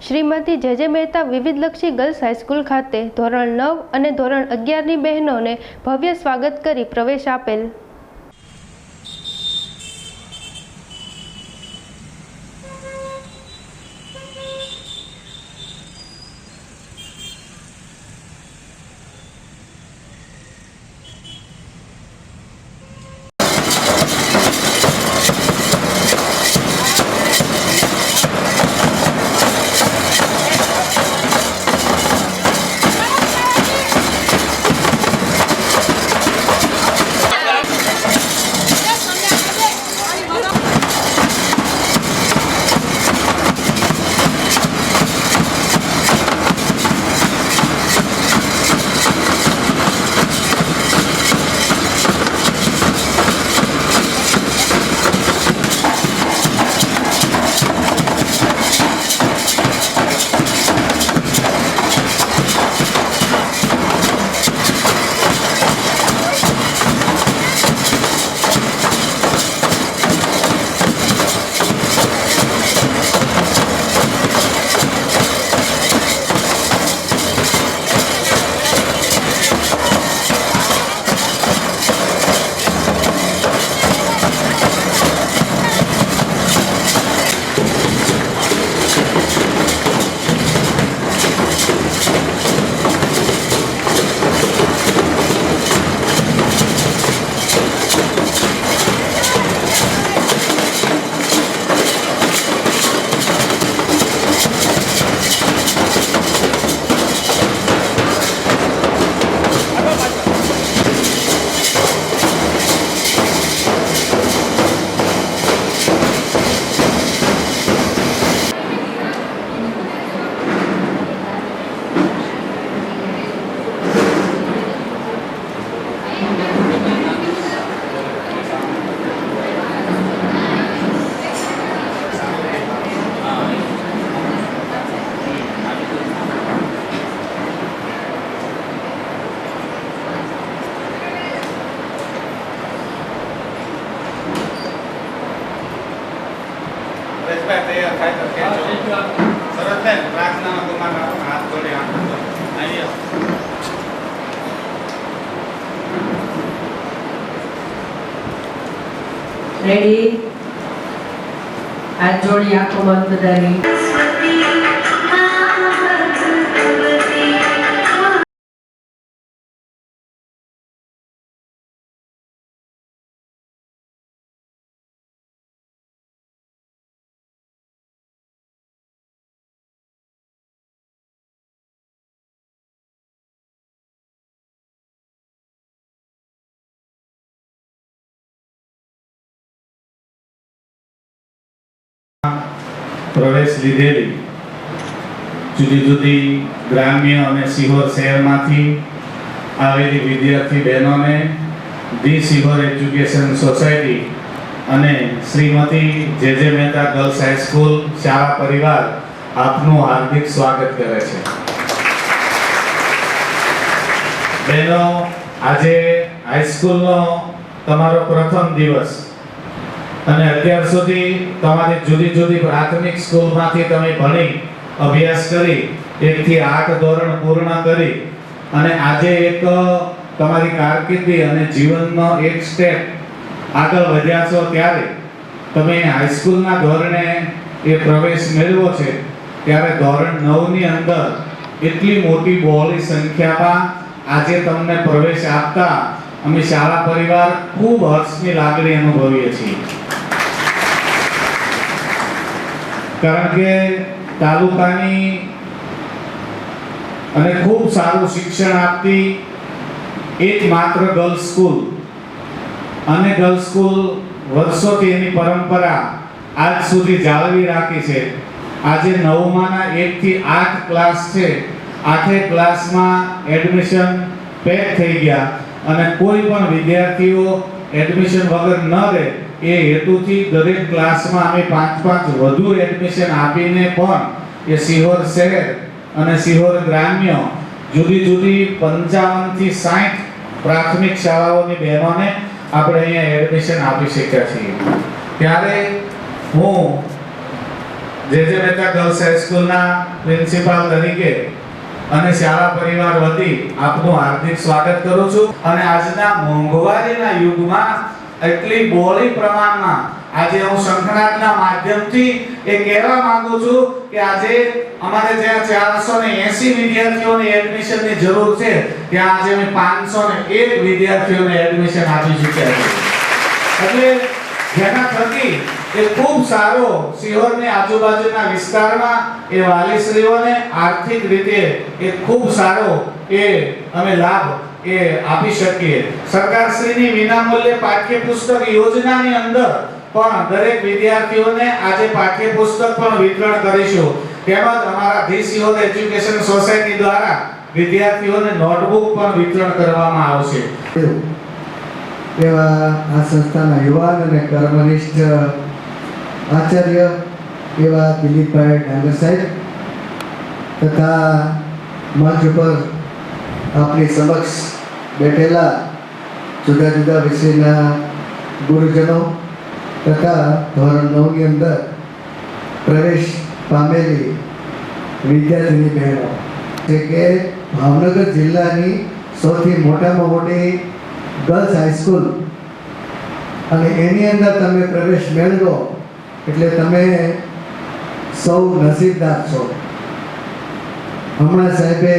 શ્રીમતી જે જે Mehta વિવિધલક્ષી girls high school ખાતે ધોરણ નવ અને ધોરણ અગિયારની બહેનોને ભવ્ય સ્વાગત કરી પ્રવેશ આપેલ. હાથ જોડે આમ કરો. અહીં આવો. રેડી હાથ જોડી આંખો બંધ બધાની પ્રવેશ લીધેલી. જુદી જુદી ગ્રામ્ય અને સિહોર શહેરમાંથી આવેલી વિદ્યાર્થી બહેનોને ધી સિહોર એજ્યુકેશન સોસાયટી અને શ્રીમતી જે જે મહેતા ગર્લ્સ હાઈસ્કૂલ શાળા પરિવાર આપનું હાર્દિક સ્વાગત કરે છે. બહેનો, આજે હાઈસ્કૂલનો તમારો પ્રથમ દિવસ. અને અત્યાર સુધી તમારી જુદી જુદી પ્રાથમિક સ્કૂલમાંથી તમે ભણી, અભ્યાસ કરી, એકથી આઠ ધોરણ પૂર્ણ કરી, અને આજે એક તમારી કારકિર્દી અને જીવનનો એક સ્ટેપ આગળ વધ્યા છો ત્યારે તમે હાઈસ્કૂલના ધોરણે એ પ્રવેશ મેળવો છે, ત્યારે ધોરણ નવની અંદર એટલી મોટી બહોળી સંખ્યામાં આજે તમને પ્રવેશ આપતા અમે શાળા પરિવાર ખૂબ હર્ષની લાગણી અનુભવીએ છીએ. કારણ કે તાલુકાની અને ખૂબ સારું શિક્ષણ આપતી એકમાત્ર ગર્લ્સ સ્કૂલ. અને ગર્લ્સ સ્કૂલ વર્ષોથી એની પરંપરા આજ સુધી જાળવી રાખી છે. આજે નવમાના એકથી આઠ ક્લાસ છે. આઠે ક્લાસમાં એડમિશન પેક થઈ ગયા. અને કોઈ પણ વિદ્યાર્થીઓ એડમિશન વગર ન રહે એ હેતુથી દરેક ક્લાસમાં અમે પાંચ પાંચ વધુ એડમિશન આપીને પણ એ સિહોર શહેર અને સિહોર ગ્રામ્ય જુદી જુદી પંચાવનથી સાઠ પ્રાથમિક શાળાઓની બહેનોને આપણે અહીંયા એડમિશન આપી શક્યા છીએ. ત્યારે હું જે જે મહેતા ગર્લ્સ હાઈસ્કૂલના પ્રિન્સિપાલ તરીકે અને શાળા પરિવાર વતી આપનું હાર્દિક સ્વાગત કરું છું. અને આજના મોંઘવારીના યુગમાં એટલી બોલી પ્રમાણમાં આજે હું શંખનાદના માધ્યમથી એ કહેવા માંગુ છું કે આજે અમારે જ્યાં ચારસો ને એસી વિદ્યાર્થીઓને એડમિશનની જરૂર છે, ત્યાં આજે અમે પાંચસો ને એક વિદ્યાર્થીઓને એડમિશન આપી ચૂક્યા છે એટલે જેના થકી એ ખૂબ સારો સિહોરની આજુબાજુના વિસ્તારમાં એ વાલીશ્રીઓને આર્થિક રીતે એ ખૂબ સારો એ અમે લાભ એ આપી શકીએ. સરકારશ્રીની વિનામૂલ્યે પાઠ્યપુસ્તક યોજનાની અંદર પણ દરેક વિદ્યાર્થીઓને આજે પાઠ્યપુસ્તક પણ વિતરણ કરીશું. તેમજ અમારા ધી એજ્યુકેશન સોસાયટી દ્વારા વિદ્યાર્થીઓને નોટબુક પણ વિતરણ કરવામાં આવશે. એવા આ સંસ્થાના યુવાન અને કર્મનિષ્ઠ આચાર્ય એવા દિલીપભાઈ ડાંગર સાહેબ તથા મંચ ઉપર આપણી સમક્ષ બેઠેલા જુદા જુદા વિષયના ગુરુજનો તથા ધોરણ નવની અંદર પ્રવેશ પામેલી વિદ્યાર્થીની બહેનો. છે કે ભાવનગર જિલ્લાની સૌથી મોટામાં મોટી ગર્લ્સ હાઈસ્કૂલ અને એની અંદર તમે પ્રવેશ મેળવો એટલે તમે સૌ નસીબદાર છો. હમણાં સાહેબે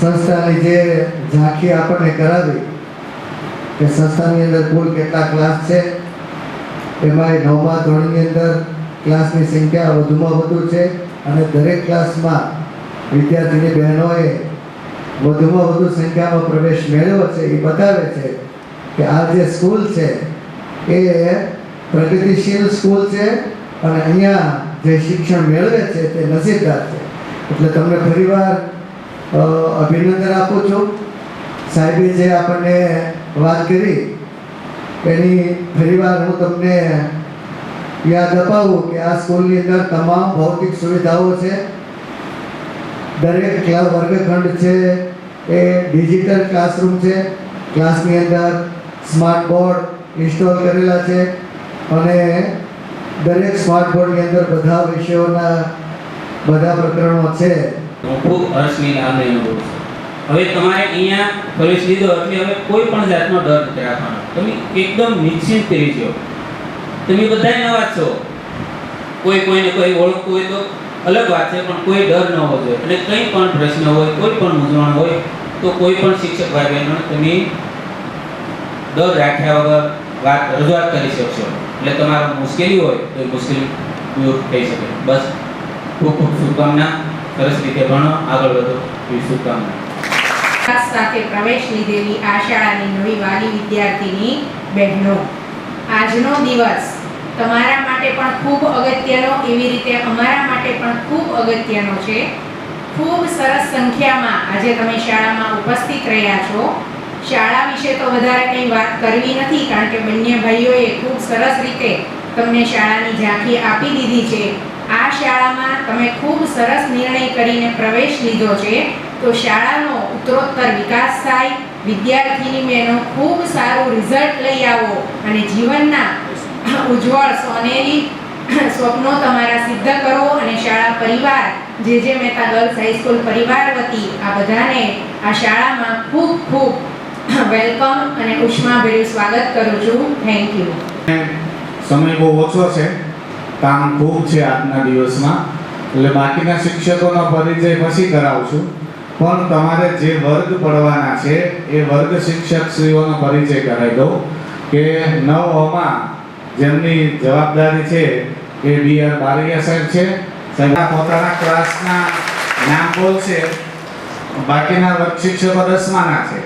સંસ્થાની જે ઝાંખી આપણને કરાવી, કે સંસ્થાની અંદર કુલ કેટલા ક્લાસ છે, એમાં નવમા ધોરણની અંદર ક્લાસની સંખ્યા વધુમાં વધુ છે અને દરેક ક્લાસમાં વિદ્યાર્થીની બહેનોએ વધુમાં વધુ સંખ્યામાં પ્રવેશ મેળવ્યો છે, એ બતાવે છે કે આ જે સ્કૂલ છે, એ પ્રગતિશીલ સ્કૂલ છે અને અહીંયા જે શિક્ષણ મેળવે છે, તે નસીબદાર છે. એટલે તમને ફરીવાર અભિનંદન આપું છું. સાહેબે જે આપણને વાત કરી, એની ફરીવાર હું તમને યાદ અપાવું કે આ સ્કૂલની અંદર તમામ ભૌતિક સુવિધાઓ છે. દરેક વર્ગખંડ છે, એ ડિજિટલ ક્લાસરૂમ છે. ક્લાસની અંદર સ્માર્ટ બોર્ડ ઇન્સ્ટોલ કરેલા છે અને દરેક સ્માર્ટ બોર્ડની અંદર બધા વિષયોના બધા પ્રકરણો છે. હું ખૂબ હર્ષની લાગણી અનુભવું છું. હવે તમારે અહીંયા પ્રવેશ લીધો એટલે હવે કોઈ પણ જાતનો ડર નથી રાખવાનો. તમે એકદમ નિશ્ચિંત થઈ જાઓ તમે બધા નવા છો. કોઈ કોઈને કોઈ ઓળખતું હોય તો અલગ વાત છે, પણ કોઈ ડર ન હોવો જોઈએ. અને કંઈ પણ પ્રશ્ન હોય, કોઈ પણ મૂંઝવણ હોય, તો કોઈ પણ શિક્ષક ભાઈ બહેનો તમે ડર રાખ્યા વગર વાત રજૂઆત કરી શકશો. એટલે તમારે મુશ્કેલી હોય તો મુશ્કેલી દૂર થઈ શકે. બસ, ખૂબ ખૂબ શુભકામના. સરસ રીતે ભણો, આગળ વધો. એવી શુભકામના. સાથે પ્રવેશ લીધેલી આ શાળાની નવી વાલી વિદ્યાર્થીની બહેનો, આજનો દિવસ તમારા માટે પણ ખૂબ અગત્યનો, એવી રીતે અમારા માટે પણ ખૂબ અગત્યનો છે. ખૂબ સરસ સંખ્યામાં આજે તમે શાળામાં ઉપસ્થિત રહ્યા છો. શાળા વિશે તો વધારે કંઈ વાત કરવી નથી, કારણ કે બંને ભાઈઓએ ખૂબ સરસ રીતે તમને શાળાની ઝાંખી આપી દીધી છે. આ શાળામાં તમે ખૂબ સરસ નિર્ણય કરીને પ્રવેશ લીધો છે, તો શાળાનો ઉત્તરોત્તર વિકાસ થાય, વિદ્યાર્થીની મેનો ખૂબ સારું રિઝલ્ટ લઈ આવો અને જીવનના ઉજ્જવળ સોનેરી સ્વપ્નો તમારા સિદ્ધ કરો અને શાળા પરિવાર, જે જે મહેતા ગર્લ્સ હાઈસ્કૂલ પરિવાર વતી આ બધાને આ શાળામાં ખૂબ ખૂબ વેલકમ અને ઉષ્માભેર્યું સ્વાગત કરું છું. થેન્ક યુ સમય બહુ ઓછો છે. કામ ખૂબ છે આજના દિવસમાં. એટલે બાકીના શિક્ષકોનો પરિચય પછી કરાવશું. પણ તમારે જે વર્ગ પડવાના છે, એ વર્ગ શિક્ષક શ્રીઓનો પરિચય કરાવી દઉં કે નવમાં જેમની જવાબદારી છે, એ બી આર બારૈયા સાહેબ છે. સાહેબ પોતાના ક્લાસના નામ બોલશે. બાકીના વર્ગ શિક્ષકો દસમાના છે.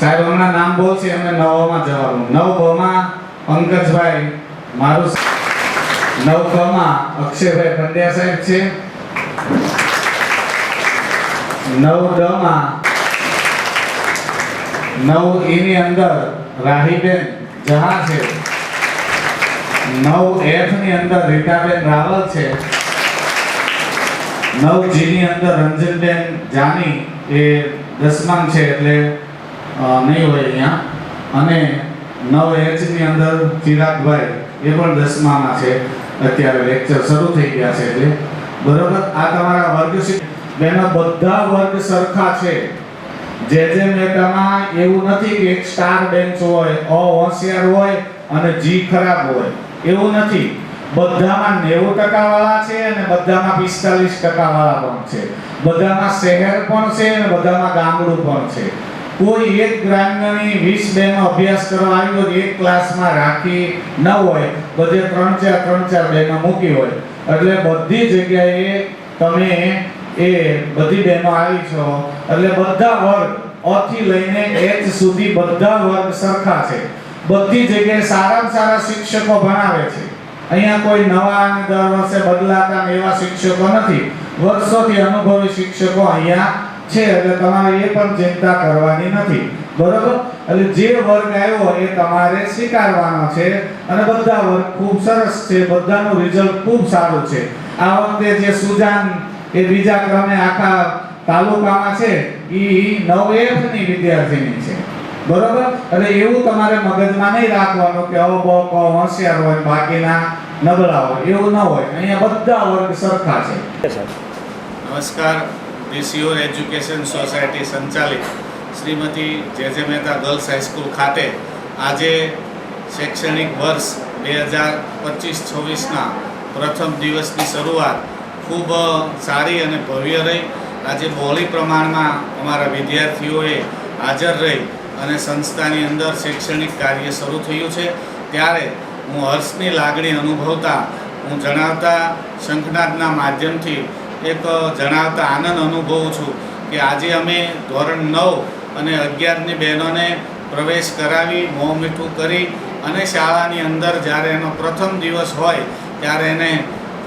સાહેબ, હમણાં નામ બોલશે અમે નવમાં જવાનું. નવમાં પંકજભાઈ મારું નવ કમાં અક્ષયભાઈ પંડ્યા સાહેબ છે. નવ ડમાં નવ એની અંદર રાહીબેન જહા છે. નવ એફની અંદર રીટાબેન રાવલ છે. નવ જી ની અંદર રંજનબેન જાની એ દસમાન છે એટલે નહીં હોય અહીંયા. અને નવ એચની અંદર ચિરાગભાઈ એ પણ દસમામાં છે. અત્યારે લેક્ચર શરૂ થઈ ગયા છે એટલે બરોબર, આ તમારા વર્ગ બેનો બધા વર્ગ સરખા છે. જે જે મહેતામાં એવું નથી કે એક સ્ટાર બેન્ચ હોય અ હોશિયાર હોય અને જી ખરાબ હોય. એવું નથી. બધામાં નેવું ટકા વાળા છે અને બધામાં પિસ્તાલીસ ટકા વાળા પણ છે. બધામાં શહેર પણ છે અને બધામાં ગામડું પણ છે. કોઈ એક ગ્રામ્યની વીસ બહેનો અભ્યાસ કરવા આવી હોય એક ક્લાસમાં રાખી ન હોય બધે ત્રણ ચાર ત્રણ ચાર બહેનો મૂકી હોય. એટલે બધી જગ્યાએ તમે એ બધી બહેનો આવી છો. એટલે બધા વર્ગ અથી લઈને એચ સુધી બધા વર્ગ સરખા છે. બધી જગ્યાએ સારામાં સારા શિક્ષકો ભણાવે છે. અહીંયા કોઈ નવા દર વર્ષે બદલાતા એવા શિક્ષકો નથી. વર્ષોથી અનુભવી શિક્ષકો અહીંયા છે એટલે તમારે એ પણ ચિંતા કરવાની નથી. બરોબર? એટલે જે વર્ગ આવ્યો એ તમારે સ્વીકારવાનો છે અને બધા વર્ગ ખૂબ સરસ છે, બધાનું રિઝલ્ટ ખૂબ સારું છે. આ વખતે જે સુજાન એ બીજા ક્રમે આખા તાલુકામાં છે એ નવ એફની વિદ્યાર્થીની છે. બરોબર? એટલે એવું તમારે મગજમાં નહીં રાખવાનું કે અવ, બ, ક, હોશિયાર હોય બાકીના નબળા હોય. એવું ન હોય. અહીંયા બધા વર્ગ સરખા છે. નમસ્કાર. રિસિયોર એજ્યુકેશન સોસાયટી સંચાલિત શ્રીમતી જે જે મહેતા ગર્લ્સ હાઈસ્કૂલ ખાતે આજે શૈક્ષણિક વર્ષ બે હજાર પચીસ છવ્વીસના પ્રથમ દિવસની શરૂઆત ખૂબ સારી અને ભવ્ય રહી. આજે બહોળી પ્રમાણમાં અમારા વિદ્યાર્થીઓએ હાજર રહી અને સંસ્થાની અંદર શૈક્ષણિક કાર્ય શરૂ થયું છે. ત્યારે હું હર્ષની લાગણી અનુભવતા, હું જણાવતા શંખનાદના માધ્યમથી એક જણાવતા આનંદ અનુભવું છું કે આજે અમે ધોરણ નવ અને અગિયારની બહેનોને પ્રવેશ કરાવી મોં મીઠું કરી અને શાળાની અંદર જ્યારે એનો પ્રથમ દિવસ હોય ત્યારે એને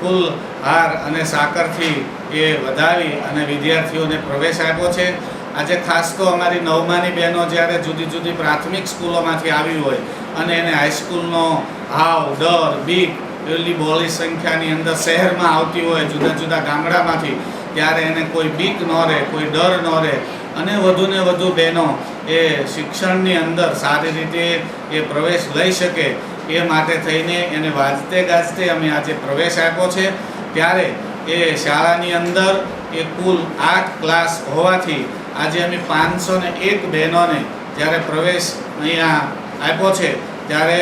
ફૂલ હાર અને સાકરથી એ વધાવી અને વિદ્યાર્થીઓને પ્રવેશ આપ્યો છે. આજે ખાસ તો અમારી નવમાની બહેનો જ્યારે જુદી જુદી પ્રાથમિક સ્કૂલોમાંથી આવી હોય અને એને હાઈસ્કૂલનો હાવ, ડર, બીક એટલી બોલી સંખ્યાની અંદર શહેરમાં આવતી હોય, જુદા જુદા ગામડામાંથી, ત્યારે એને કોઈ બીક ન રહે, કોઈ ડર ન રહે. અને વધુને વધુ બહેનો એ શિક્ષણની અંદર સારી રીતે એ પ્રવેશ લઈ શકે એ માટે થઈને એને વાજતે ગાજતે અમે આજે પ્રવેશ આપ્યો છે. ત્યારે એ શાળાની અંદર એ કુલ આઠ ક્લાસ હોવાથી આજે અમે પાંચસો ને એક બહેનોને જ્યારે પ્રવેશ અહીંયા આપ્યો છે, ત્યારે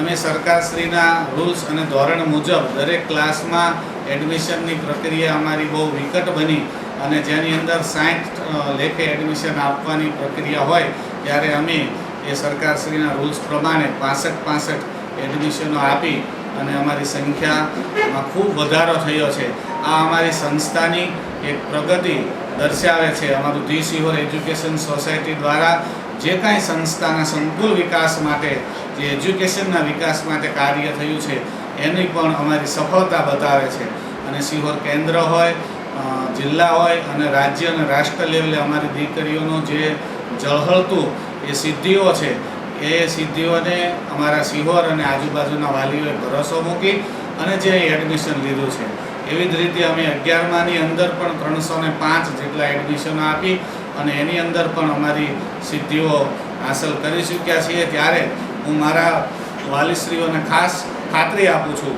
અમે સરકારશ્રીના રૂલ્સ અને ધોરણ મુજબ દરેક ક્લાસમાં એડમિશનની પ્રક્રિયા અમારી બહુ વિકટ બની અને જેની અંદર સાઠ લેખે એડમિશન આપવાની પ્રક્રિયા હોય, ત્યારે અમે એ સરકારશ્રીના રૂલ્સ પ્રમાણે પાસઠ પાસઠ એડમિશનો આપી અને અમારી સંખ્યામાં ખૂબ વધારો થયો છે. આ અમારી સંસ્થાની એક પ્રગતિ દર્શાવે છે. અમારું ધી સિહોર એજ્યુકેશન સોસાયટી દ્વારા જે કાંઈ સંસ્થાના સંકુલ વિકાસ માટે જે એજ્યુકેશનના વિકાસ માટે કાર્ય થયું છે, એની પણ અમારી સફળતા બતાવે છે. અને સિહોર કેન્દ્ર હોય જિલ્લા હોય અને રાજ્ય અને રાષ્ટ્ર લેવલે અમારી દીકરીઓનું જે ઝળહળતું એ સિદ્ધિઓ છે, એ સિદ્ધિઓને અમારા સિહોર અને આજુબાજુના વાલીઓએ ભરોસો મૂકી અને જે એડમિશન લીધું છે. એવી જ રીતે અમે અગિયારમાની અંદર પણ ત્રણસો ને પાંચ જેટલા એડમિશનો આપી અને એની અંદર પણ અમારી સિદ્ધિઓ હાંસલ કરી ચૂક્યા છીએ. ત્યારે હું મારા વાલીશ્રીઓને ખાસ ખાતરી આપું છું.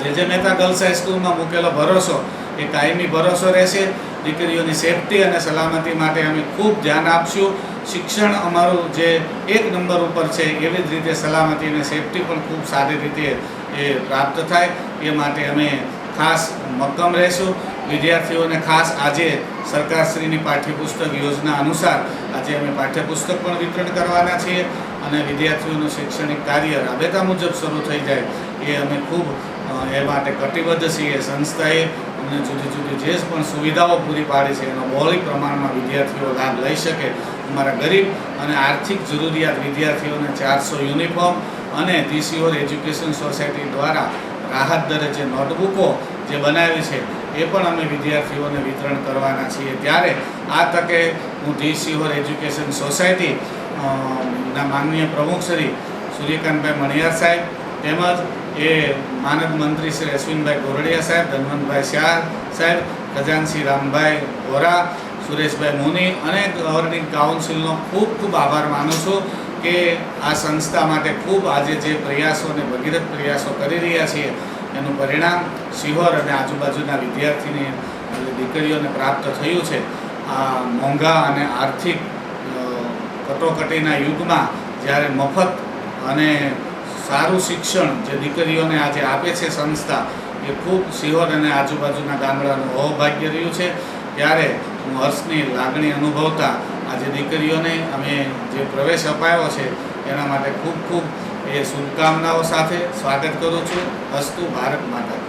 જે જે મહેતા ગર્લ્સ હાઈસ્કૂલમાં મૂકેલો ભરોસો, એ કાયમી ભરોસો રહેશે. દીકરીઓની સેફટી અને સલામતી માટે અમે ખૂબ ધ્યાન આપશું. શિક્ષણ અમારું જે એક નંબર ઉપર છે, એવી જ રીતે સલામતી અને સેફટી પણ ખૂબ સારી રીતે એ પ્રાપ્ત થાય. એ માટે અમે ખાસ મક્કમ રહેશું. વિદ્યાર્થીઓને ખાસ આજે સરકારશ્રીની પાઠ્યપુસ્તક યોજના અનુસાર આજે અમે પાઠ્યપુસ્તક પણ વિતરણ કરવાના છીએ. અને વિદ્યાર્થીઓનું શૈક્ષણિક કાર્ય રાબેતા મુજબ શરૂ થઈ જાય, એ અમે ખૂબ એ માટે કટિબદ્ધ છીએ. સંસ્થાએ અમને જુદી જુદી જે પણ સુવિધાઓ પૂરી પાડી છે, એનો બહોળી પ્રમાણમાં વિદ્યાર્થીઓ લાભ લઈ શકે. અમારા ગરીબ અને આર્થિક જરૂરિયાત વિદ્યાર્થીઓને ચારસો યુનિફોર્મ અને ટીસીઓર એજ્યુકેશન સોસાયટી દ્વારા રાહત દરે જે નોટબુકો જે બનાવી છે, એ પણ અમે વિદ્યાર્થીઓને વિતરણ કરવાના છીએ. ત્યારે આ તકે હું ધી ઓર એજ્યુકેશન સોસાયટી ના માનનીય પ્રમુખ શ્રી સૂર્યકાંતભાઈ મણિયાર સાહેબ તેમજ એ માનદ મંત્રી શ્રી અશ્વિનભાઈ ગોરડિયા સાહેબ, ધનવંતભાઈ શાહ સાહેબ, ખજાનસિંહ રામભાઈ વોરા, સુરેશભાઈ મોની અને ગવર્નિંગ કાઉન્સિલનો ખૂબ ખૂબ આભાર માનું છું કે આ સંસ્થા માટે ખૂબ આજે જે પ્રયાસો અને ભગીરથ પ્રયાસો કરી રહ્યા છીએ, એનું પરિણામ સિહોર અને આજુબાજુના વિદ્યાર્થીની, દીકરીઓને પ્રાપ્ત થયું છે. આ મોંઘા અને આર્થિક કટોકટીના યુગમાં જ્યારે મફત અને સારું શિક્ષણ જે દીકરીઓને આજે આપે છે સંસ્થા, એ ખૂબ સિહોર અને આજુબાજુના ગામડાનું અહોભાગ્ય રહ્યું છે. ત્યારે હું હર્ષની લાગણી અનુભવતા આજે દીકરીઓને અમે જે પ્રવેશ અપાયો છે, એના માટે ખૂબ ખૂબ એ શુભકામનાઓ સાથે સ્વાગત કરું છું. હસ્તુ ભારત માતા